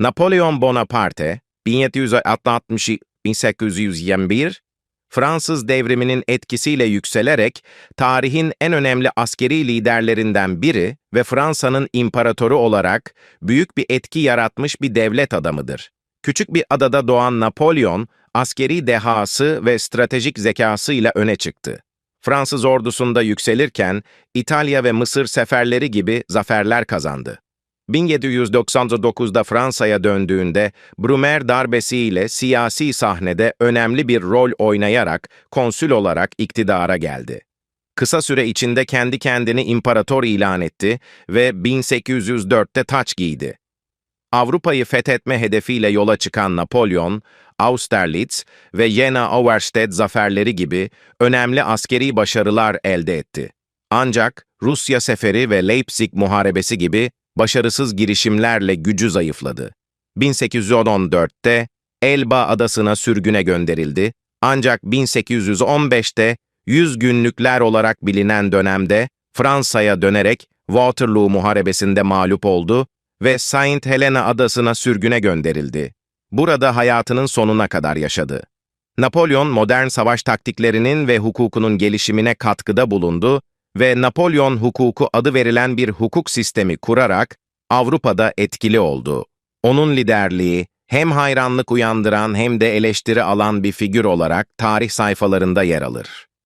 Napolyon Bonaparte 1760-1821 Fransız devriminin etkisiyle yükselerek tarihin en önemli askeri liderlerinden biri ve Fransa'nın imparatoru olarak büyük bir etki yaratmış bir devlet adamıdır. Küçük bir adada doğan Napolyon, askeri dehası ve stratejik zekasıyla öne çıktı. Fransız ordusunda yükselirken İtalya ve Mısır seferleri gibi zaferler kazandı. 1799'da Fransa'ya döndüğünde Brumaire darbesiyle siyasi sahnede önemli bir rol oynayarak konsül olarak iktidara geldi. Kısa süre içinde kendi kendini imparator ilan etti ve 1804'te taç giydi. Avrupa'yı fethetme hedefiyle yola çıkan Napolyon, Austerlitz ve Jena-Auerstedt zaferleri gibi önemli askeri başarılar elde etti. Ancak Rusya seferi ve Leipzig muharebesi gibi başarısız girişimlerle gücü zayıfladı. 1814'te Elba adasına sürgüne gönderildi ancak 1815'te 100 günlükler olarak bilinen dönemde Fransa'ya dönerek Waterloo Muharebesi'nde mağlup oldu ve Saint Helena adasına sürgüne gönderildi. Burada hayatının sonuna kadar yaşadı. Napolyon modern savaş taktiklerinin ve hukukunun gelişimine katkıda bulundu ve Napolyon hukuku adı verilen bir hukuk sistemi kurarak Avrupa'da etkili oldu. Onun liderliği hem hayranlık uyandıran hem de eleştiri alan bir figür olarak tarih sayfalarında yer alır.